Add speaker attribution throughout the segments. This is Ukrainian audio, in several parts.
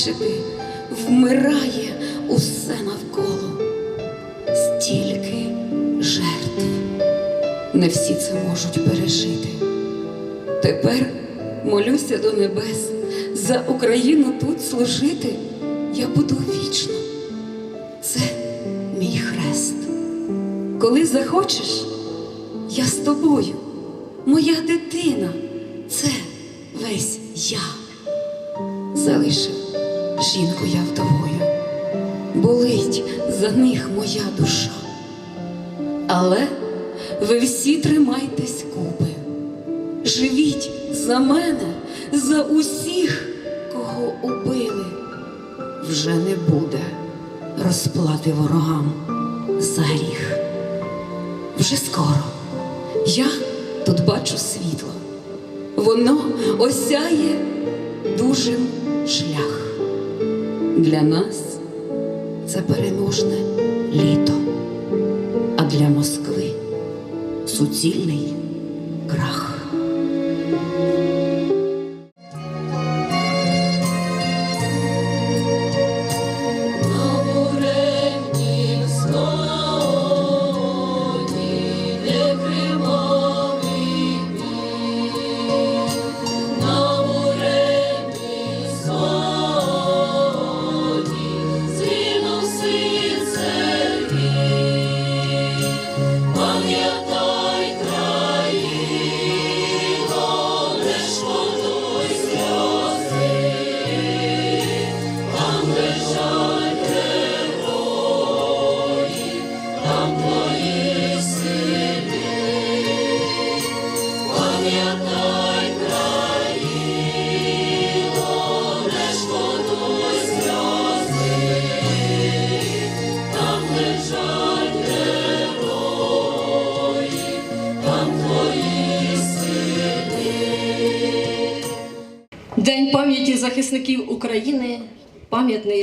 Speaker 1: важко бачити, вмирає усе навколо. Стільки жертв. Не всі це можуть пережити. Тепер молюся до небес за Україну тут служити. Я буду вічно. Це мій хрест. Коли захочеш, я з тобою, моя дитина, це весь я. Залишив жінку я вдовою, болить за них моя душа. Але ви всі тримайтесь купи, живіть за мене, за усіх, кого убили. Вже не буде розплати ворогам за гріх. Вже скоро я тут бачу світло, воно осяє дужим шлях. Для нас це переможне літо, а для Москви суцільний крах.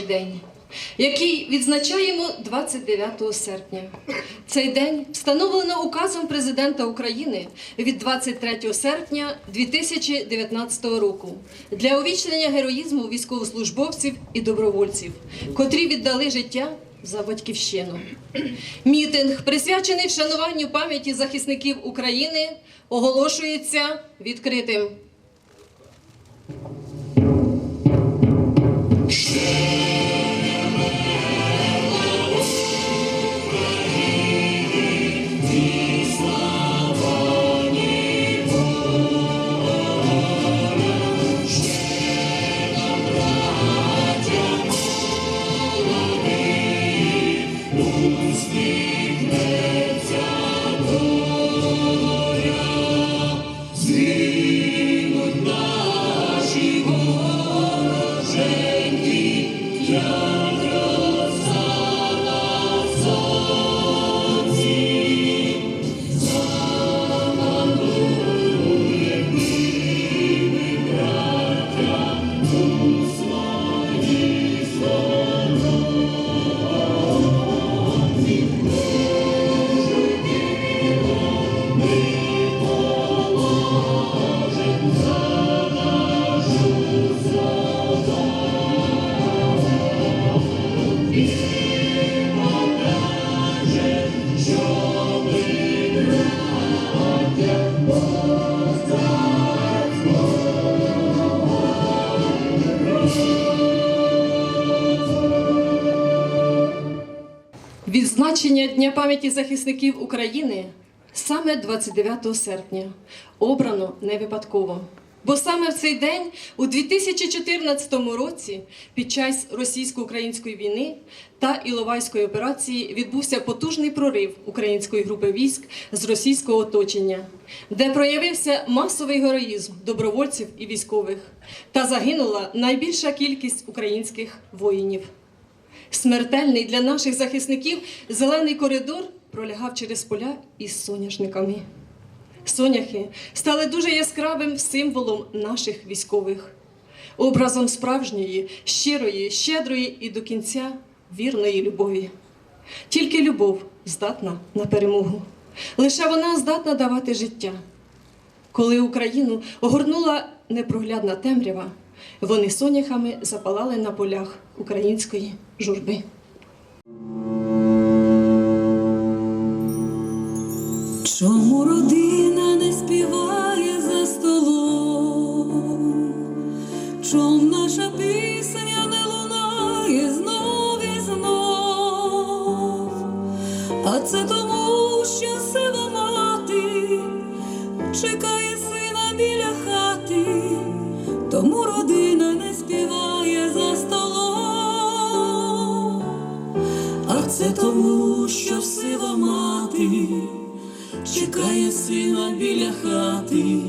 Speaker 2: День, який відзначаємо 29 серпня. Цей день встановлено указом президента України від 23 серпня 2019 року для увічнення героїзму військовослужбовців і добровольців, котрі віддали життя за батьківщину. Мітинг, присвячений вшануванню пам'яті захисників України, оголошується відкритим. Відзначення Дня пам'яті захисників України саме 29 серпня обрано не випадково. Бо саме в цей день, у 2014 році, під час російсько-української війни та Іловайської операції відбувся потужний прорив української групи військ з російського оточення, де проявився масовий героїзм добровольців і військових, та загинула найбільша кількість українських воїнів. Смертельний для наших захисників зелений коридор пролягав через поля із соняшниками. Соняхи стали дуже яскравим символом наших військових. образом справжньої, щирої, щедрої і до кінця вірної любові. Тільки любов здатна на перемогу. Лише вона здатна давати життя. Коли Україну огорнула непроглядна темрява, вони соняхами запалали на полях української журби.
Speaker 3: Чому родина А це тому, що сива мати чекає сина біля хати,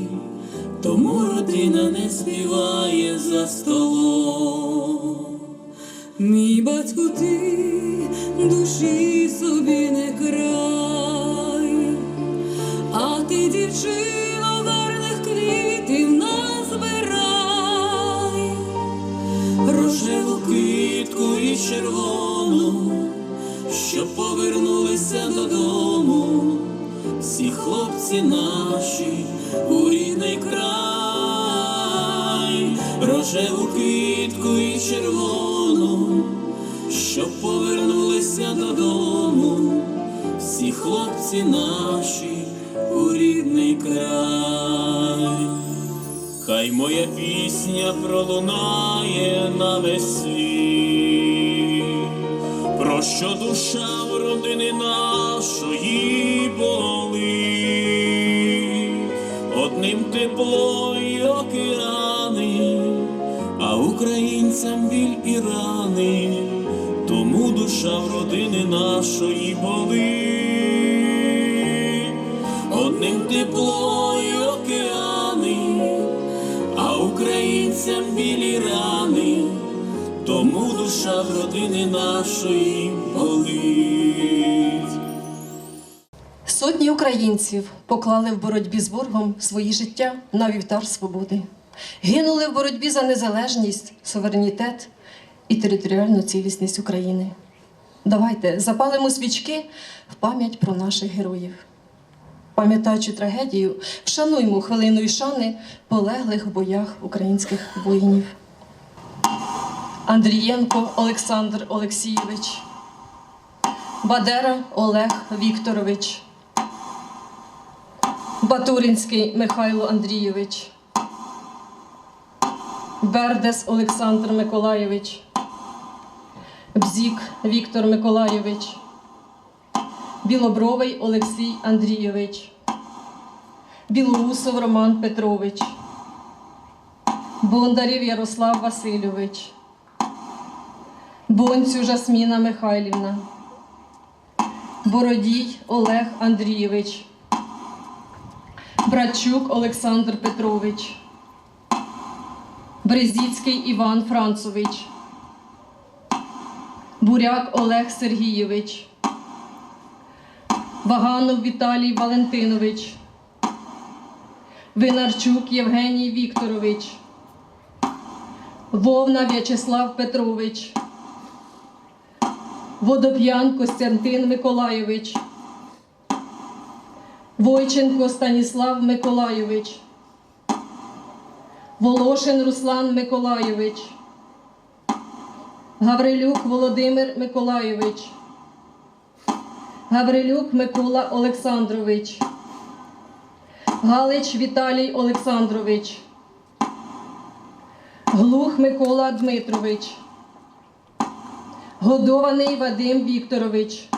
Speaker 3: тому родина не співає за столом. Мій батько, ти душі собі не край, а ти, дівчино, гарних квітів назбирай рожеву квітку і червону, щоб повернулися додому. Всі хлопці наші у рідний край, рожеву квітку і червону, щоб повернулися додому. Всі хлопці наші у рідний край. Хай моя пісня пролунає на весь світ, що душа в родини нашої болить, одним тепло й океани, а українцям біль і рани, тому душа в родини нашої болить, одним тепло й океани, а українцям білі рани, тому душа родини нашої болить.
Speaker 2: Сотні українців поклали в боротьбі з ворогом свої життя на вівтар свободи, гинули в боротьбі за незалежність, суверенітет і територіальну цілісність України. Давайте запалимо свічки в пам'ять про наших героїв. Пам'ятаючи трагедію, вшануймо хвилиною шани полеглих в боях українських воїнів. Андрієнко Олександр Олексійович, Бадера Олег Вікторович, Батуринський Михайло Андрійович, Бердес Олександр Миколайович, Бзік Віктор Миколайович, Білобровий Олексій Андрійович, Білоусов Роман Петрович, Бондарів Ярослав Васильович, Бонцю Жасміна Михайлівна, Бородій Олег Андрійович, Братчук Олександр Петрович, Брезіцький Іван Францович, Буряк Олег Сергійович, Ваганов Віталій Валентинович, Винарчук Євгеній Вікторович, Вовна В'ячеслав Петрович, Водоп'ян Костянтин Миколайович, Войченко Станіслав Миколайович, Волошин Руслан Миколайович, Гаврилюк Володимир Миколайович, Гаврилюк Микола Олександрович, Галич Віталій Олександрович, Глух Микола Дмитрович, Годований Вадим Вікторович,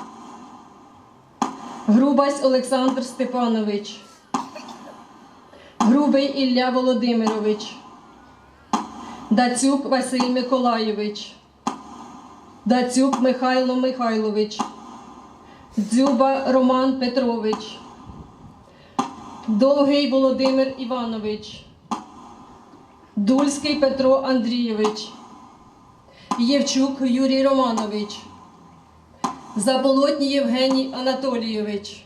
Speaker 2: Грубась Олександр Степанович, Грубий Ілля Володимирович, Дацюк Василь Миколайович, Дацюк Михайло Михайлович, Дзюба Роман Петрович, Довгий Володимир Іванович, Дульський Петро Андрійович, Євчук Юрій Романович, Заболотній Євгеній Анатолійович,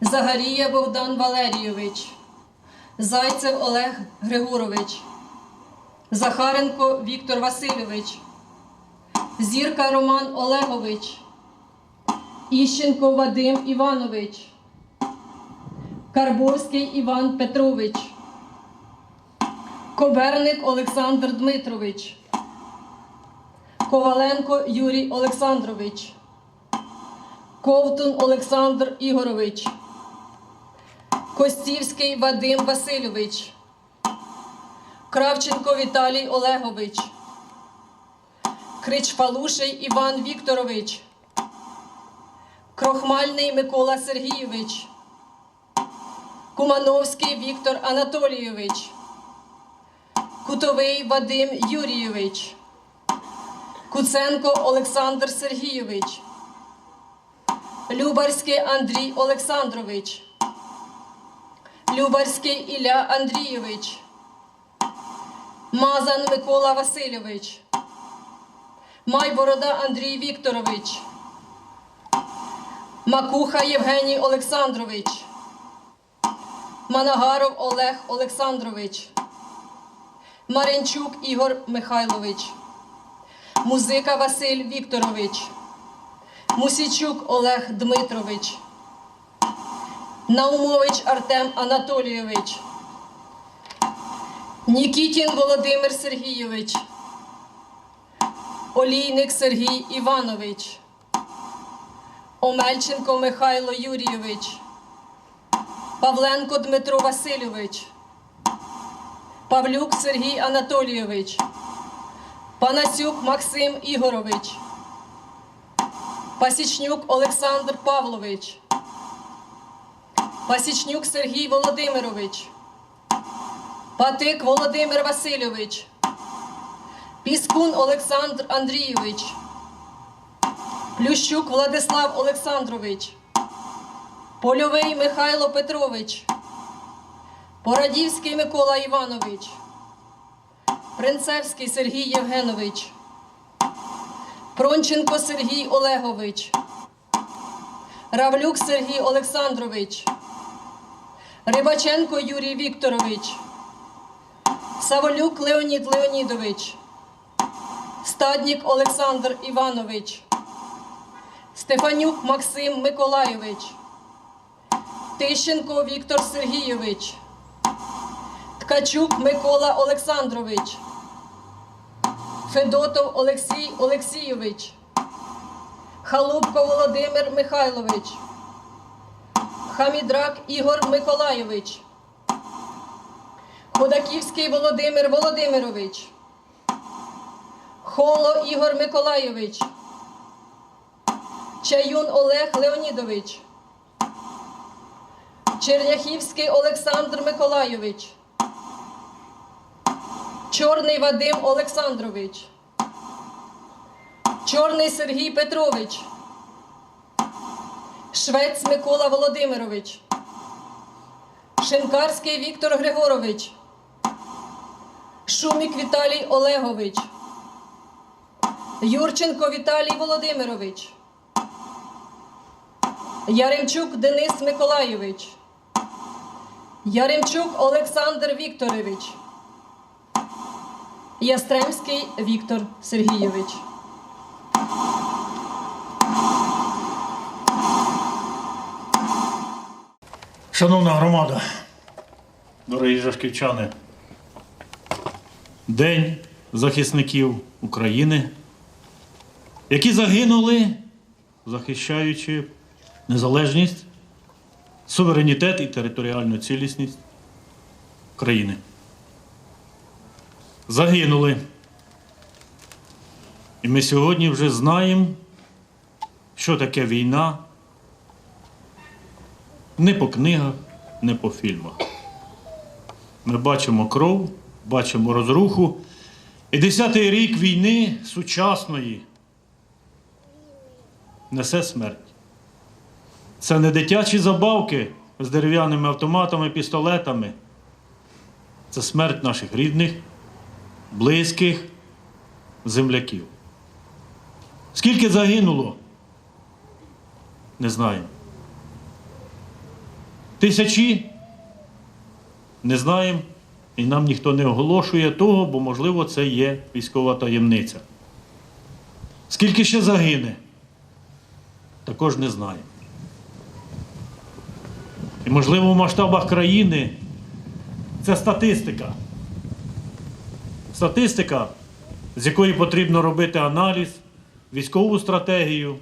Speaker 2: Загарія Богдан Валерійович, Зайцев Олег Григорович, Захаренко Віктор Васильович, Зірка Роман Олегович, Іщенко Вадим Іванович, Карбовський Іван Петрович, Коберник Олександр Дмитрович, Коваленко Юрій Олександрович, Ковтун Олександр Ігорович, Костівський Вадим Васильович, Кравченко Віталій Олегович, Кричпалуший Іван Вікторович, Крохмальний Микола Сергійович, Кумановський Віктор Анатолійович, Кутовий Вадим Юрійович, Куценко Олександр Сергійович, Любарський Андрій Олександрович, Любарський Ілля Андрійович, Мазан Микола Васильович, Майборода Андрій Вікторович, Макуха Євгеній Олександрович, Манагаров Олег Олександрович, Маринчук Ігор Михайлович, Музика Василь Вікторович, Мусічук Олег Дмитрович, Наумович Артем Анатолійович, Нікітін Володимир Сергійович, Олійник Сергій Іванович, Омельченко Михайло Юрійович, Павленко Дмитро Васильович, Павлюк Сергій Анатолійович, Панасюк Максим Ігорович, Пасічнюк Олександр Павлович, Пасічнюк Сергій Володимирович, Патик Володимир Васильович, Піскун Олександр Андрійович, Плющук Владислав Олександрович, Польовий Михайло Петрович, Порадівський Микола Іванович, Принцевський Сергій Євгенович, Пронченко Сергій Олегович, Равлюк Сергій Олександрович, Рибаченко Юрій Вікторович, Саволюк Леонід Леонідович, Стаднік Олександр Іванович, Стефанюк Максим Миколайович, Тищенко Віктор Сергійович, Ткачук Микола Олександрович, Федотов Олексій Олексійович, Халупко Володимир Михайлович, Хамідрак Ігор Миколайович, Ходаківський Володимир Володимирович, Холо Ігор Миколайович, Чаюн Олег Леонідович, Черняхівський Олександр Миколайович, Чорний Вадим Олександрович, Чорний Сергій Петрович, Швець Микола Володимирович, Шинкарський Віктор Григорович, Шумік Віталій Олегович, Юрченко Віталій Володимирович, Яремчук Денис Миколайович, Яремчук Олександр Вікторович, Ястремський Віктор Сергійович.
Speaker 4: Шановна громада, дорогі жашківчани, День захисників України, які загинули, захищаючи незалежність, суверенітет і територіальну цілісність країни. Загинули. І ми сьогодні вже знаємо, що таке війна не по книгах, не по фільмах. Ми бачимо кров, бачимо розруху. І десятий рік війни сучасної несе смерть. Це не дитячі забавки з дерев'яними автоматами, пістолетами. Це смерть наших рідних, близьких, земляків. Скільки загинуло? Не знаємо. Тисячі? Не знаємо. І нам ніхто не оголошує того, бо, можливо, це є військова таємниця. Скільки ще загине, також не знаємо. І, можливо, в масштабах країни це статистика. Статистика, з якої потрібно робити аналіз, військову стратегію,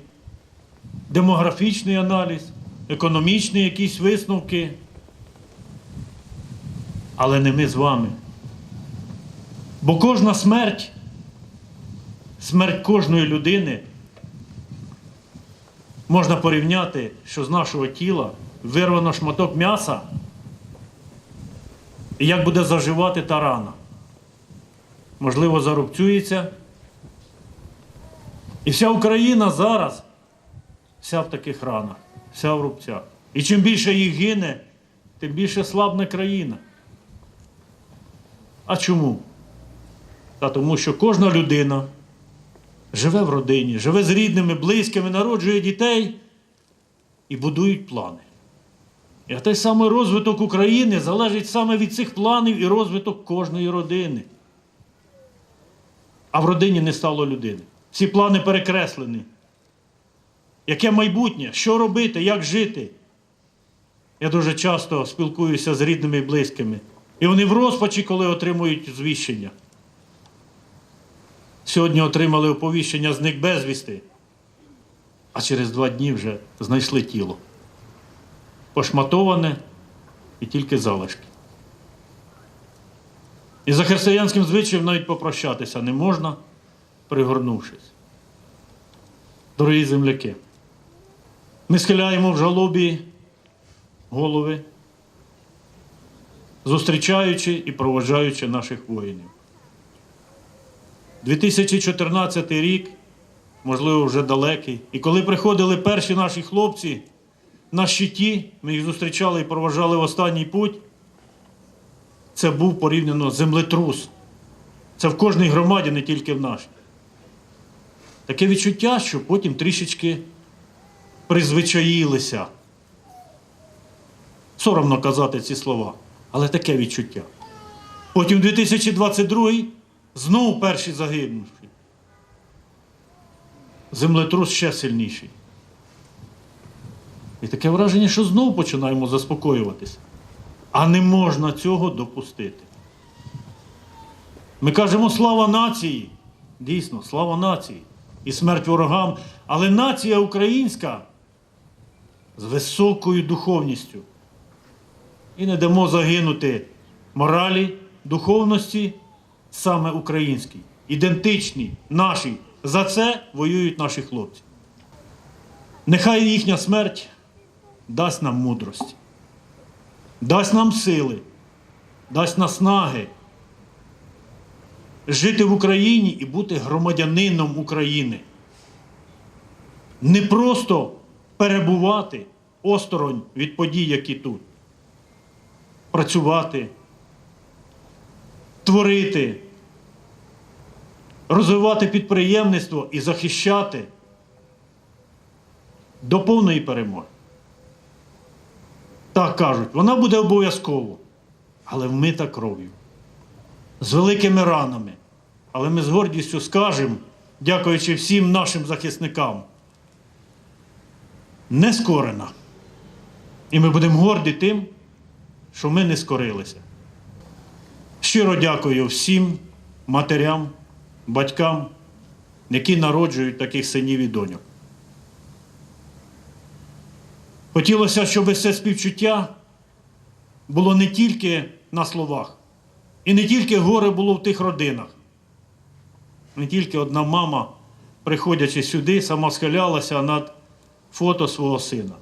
Speaker 4: демографічний аналіз, економічні якісь висновки. Але не ми з вами. Бо кожна смерть, смерть кожної людини можна порівняти, що з нашого тіла вирвано шматок м'яса, і як буде заживати та рана. Можливо, зарубцюється. І вся Україна зараз, вся в таких ранах, вся в рубцях. І чим більше їх гине, тим більше слабне країна. А чому? Та тому, що кожна людина живе в родині, живе з рідними, близькими, народжує дітей і будують плани. І той самий розвиток України залежить саме від цих планів і розвиток кожної родини. А в родині не стало людини. Всі плани перекреслені. Яке майбутнє? Що робити, як жити? Я дуже часто спілкуюся з рідними і близькими. І вони в розпачі, коли отримують звіщення. Сьогодні отримали оповіщення зник безвісти, а через два дні вже знайшли тіло. Пошматоване і тільки залишки. І за християнським звичаєм навіть попрощатися не можна, пригорнувшись. Дорогі земляки, ми схиляємо в жалобі голови, зустрічаючи і проводжаючи наших воїнів. 2014 рік, можливо, вже далекий. І коли приходили перші наші хлопці на щиті, ми їх зустрічали і проважали в останній путь, це був порівняно землетрус. Це в кожній громаді, не тільки в нашій. Таке відчуття, що потім трішечки призвичаїлися. Соромно казати ці слова, але таке відчуття. Потім 2022 знову перші загинувші. Землетрус ще сильніший. І таке враження, що знову починаємо заспокоюватися. А не можна цього допустити. Ми кажемо слава нації. Дійсно, слава нації. І смерть ворогам. Але нація українська з високою духовністю. І не дамо загинути моралі, духовності, саме українській, ідентичній, нашій. За це воюють наші хлопці. Нехай їхня смерть дасть нам мудрості, дасть нам сили, дасть наснаги жити в Україні і бути громадянином України. Не просто перебувати осторонь від подій, які тут. Працювати, творити, розвивати підприємництво і захищати до повної перемоги. Так кажуть, вона буде обов'язково, але вмита кров'ю, з великими ранами. Але ми з гордістю скажемо, дякуючи всім нашим захисникам, не скорена. І ми будемо горді тим, що ми не скорилися. Щиро дякую всім матерям, батькам, які народжують таких синів і доньок. Хотілося, щоб це співчуття було не тільки на словах, і не тільки горе було в тих родинах. Не тільки одна мама, приходячи сюди, сама схилялася над фото свого сина.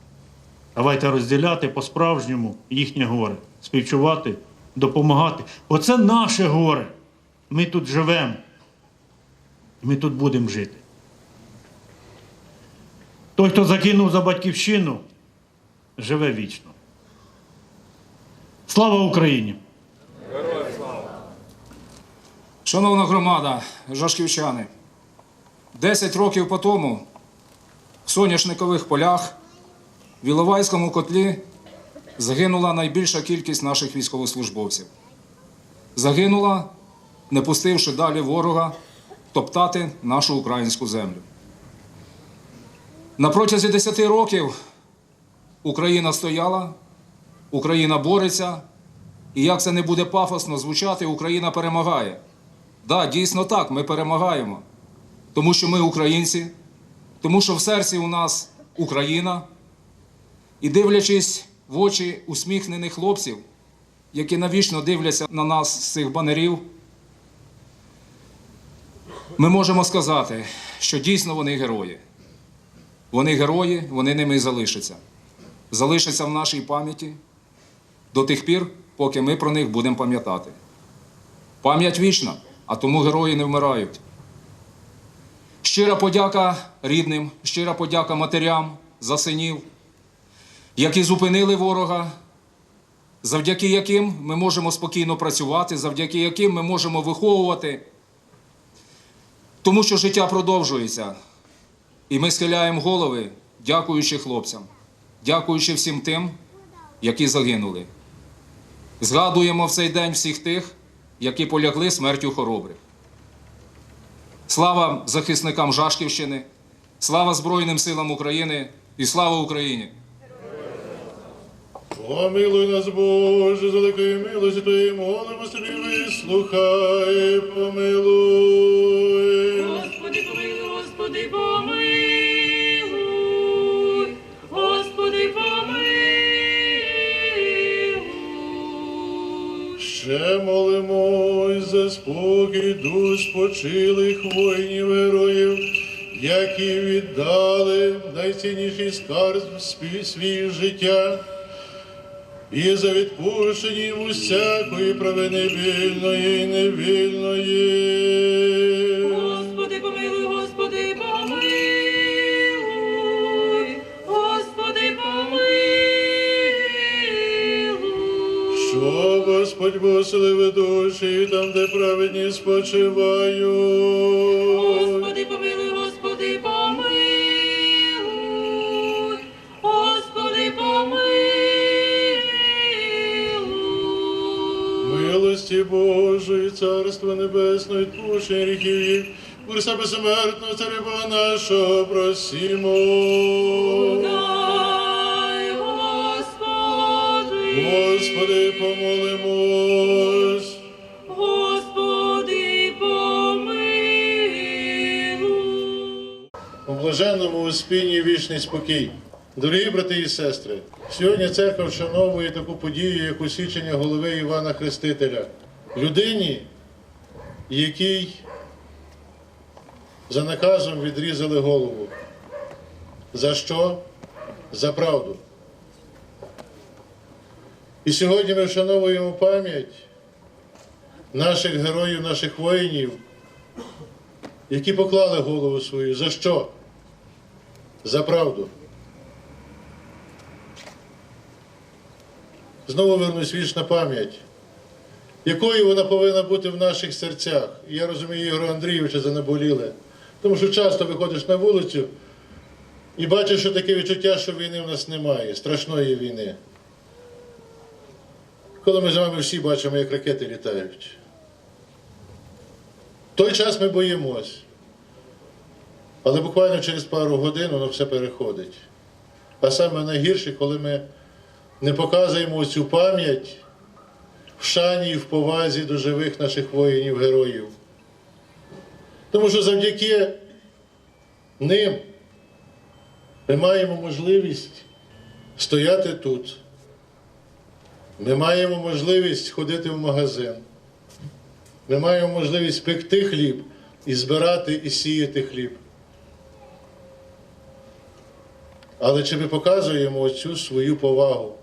Speaker 4: Давайте розділяти по-справжньому їхнє горе, співчувати, допомагати. Оце наше горе. Ми тут живемо. Ми тут будемо жити. Той, хто закинув за батьківщину, живе вічно. Слава Україні! Героям слава!
Speaker 5: Шановна громада, жашківчани, 10 років по тому в соняшникових полях в Іловайському котлі загинула найбільша кількість наших військовослужбовців. загинула, не пустивши далі ворога топтати нашу українську землю. На протязі 10 років Україна стояла, Україна бореться, і як це не буде пафосно звучати, Україна перемагає. Так, да, дійсно так, ми перемагаємо, тому що ми українці, тому що в серці у нас Україна. І дивлячись в очі усміхнених хлопців, які навічно дивляться на нас з цих банерів, ми можемо сказати, що дійсно вони герої. Вони герої, вони ними і залишаться. Залишаться в нашій пам'яті до тих пір, поки ми про них будемо пам'ятати. Пам'ять вічна, а тому герої не вмирають. Щира подяка рідним, щира подяка матерям за синів, які зупинили ворога, завдяки яким ми можемо спокійно працювати, завдяки яким ми можемо виховувати, тому що життя продовжується. І ми схиляємо голови, дякуючи хлопцям, дякуючи всім тим, які загинули. Згадуємо в цей день всіх тих, які полягли смертю хоробрих. Слава захисникам Жашківщини, слава Збройним силам України і слава Україні!
Speaker 6: Помилуй нас, Боже, з великої милості Твоєї, молимося тобі, вислухай, помилуй.
Speaker 7: Господи, помилуй, Господи, помилуй, помилуй.
Speaker 6: молимо і за спокій душ почилих воїнів героїв, які віддали найцінніший скарб свій життя. І за відпущені усякої провини вільної і невільної. Господь воселив душі там, де праведні спочивають.
Speaker 7: Господи, помилуй, Господи, помилуй, Господи, помилуй.
Speaker 6: Милості Божої, Царство Небесне, відпущення гріхів їх, Бурса безсмертного царя нашого просімо.
Speaker 7: Дай, Господи,
Speaker 6: Господи, помолимось. Вічний спокій. Дорогі брати і сестри, сьогодні церква вшановує таку подію, як усічення голови Івана Хрестителя, людині, якій за наказом відрізали голову. За що? За правду. І сьогодні ми вшановуємо пам'ять наших героїв, наших воїнів, які поклали голову свою. За що? За правду. Знову вернусь вічна пам'ять. Якою вона повинна бути в наших серцях? Я розумію, Ігоря Андрійовича занаболіли. Тому що часто виходиш на вулицю і бачиш, що таке відчуття, що війни в нас немає, страшної війни. Коли ми з вами всі бачимо, як ракети літають. В той час ми боїмось. Але буквально через пару годин воно все переходить. А саме найгірше, коли ми не показуємо цю пам'ять в шані і в повазі до живих наших воїнів, героїв. Тому що завдяки ним ми маємо можливість стояти тут. Ми маємо можливість ходити в магазин. Ми маємо можливість пекти хліб і збирати і сіяти хліб. Але чи ми показуємо оцю свою повагу,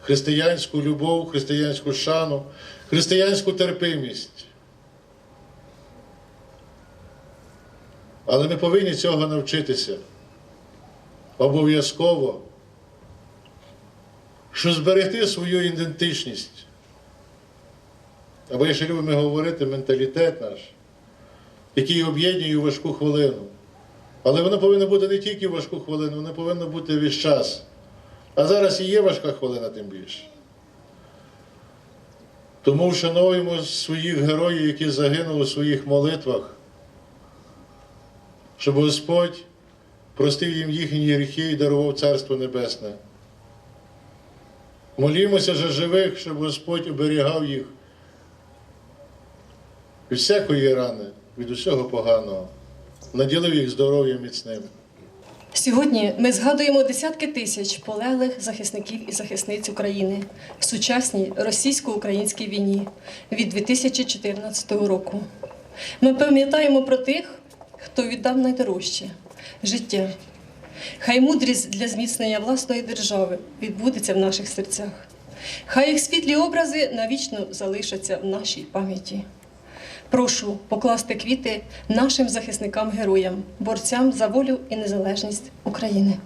Speaker 6: християнську любов, християнську шану, християнську терпимість? Але ми повинні цього навчитися. Обов'язково, що зберегти свою ідентичність. Або якщо любимо говорити, менталітет наш, який об'єднує важку хвилину. Але воно повинно бути не тільки в важку хвилину, воно повинно бути весь час. А зараз і є важка хвилина, тим більше. Тому вшановуємо своїх героїв, які загинули у своїх молитвах, щоб Господь простив їм їхні гріхи і дарував Царство Небесне. Молімося за живих, щоб Господь оберігав їх від всякої рани, від усього поганого, наділив їх здоров'ям міцним.
Speaker 2: Сьогодні ми згадуємо десятки тисяч полеглих захисників і захисниць України в сучасній російсько-українській війні від 2014 року. Ми пам'ятаємо про тих, хто віддав найдорожче життя. Хай мудрість для зміцнення власної держави відбудеться в наших серцях. Хай їх світлі образи навічно залишаться в нашій пам'яті. Прошу покласти квіти нашим захисникам-героям, борцям за волю і незалежність України.